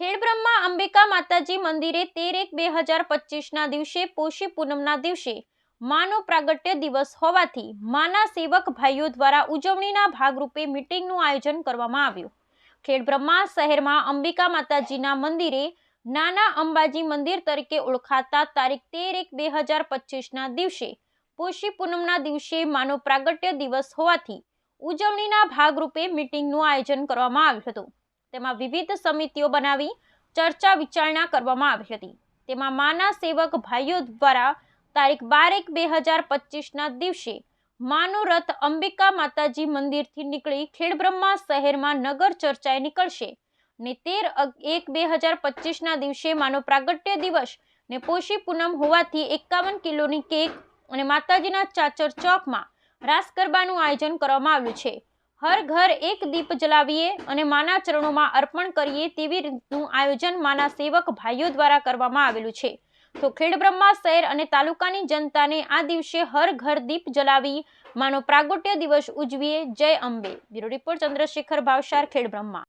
ખેડબ્રહ્મા અંબિકા માતાજી મંદિરે તેર એક બે હજાર પચીસના દિવસે પોષી પૂનમના દિવસે માનો પ્રાગટ્ય દિવસ હોવાથી માના સેવક ભાઈઓ દ્વારા ઉજવણીના ભાગરૂપે મીટિંગનું આયોજન કરવામાં આવ્યું. ખેડબ્રહ્મા શહેરમાં અંબિકા માતાજીના મંદિરે નાના અંબાજી મંદિર તરીકે ઓળખાતા તારીખ તેર એક બે હજાર પચીસના દિવસે પોષી પૂનમના દિવસે માનો પ્રાગટ્ય દિવસ હોવાથી ઉજવણીના ભાગરૂપે મીટિંગનું આયોજન કરવામાં આવ્યું હતું. તેમાં વિવિધ સમિતિઓ બનાવી ચર્ચા વિચારણા કરવામાં આવી હતી. તેમાં માના સેવક ભાઈઓ દ્વારા તારીખ બાર એક બે હજાર પચીસના દિવસે માનો રથ અંબિકા માતાજી મંદિરથી નીકળી ખેડબ્રહ્મા શહેરમાં નગર ચર્ચાએ નીકળશે ને તેર એક બે હજાર પચીસના દિવસે માનો પ્રાગટ્ય દિવસ ને પોષી પૂનમ હોવાથી એકાવન કિલોની કેક અને માતાજીના ચાચર ચોકમાં રાસ ગરબાનું આયોજન કરવામાં આવ્યું છે. હર ઘર એક દીપ જલાવીએ અને માના ચરણોમાં અર્પણ કરીએ તેવી રીતનું આયોજન માના સેવક ભાઈઓ દ્વારા કરવામાં આવેલું છે. તો ખેડબ્રહ્મા શહેર અને તાલુકાની જનતાને આ દિવસે હર ઘર દીપ જલાવી માનો પ્રાગટ્ય દિવસ ઉજવીએ. જય Ambe. Bureau report Chandrashekhar Bhavsar, Khedbrahma.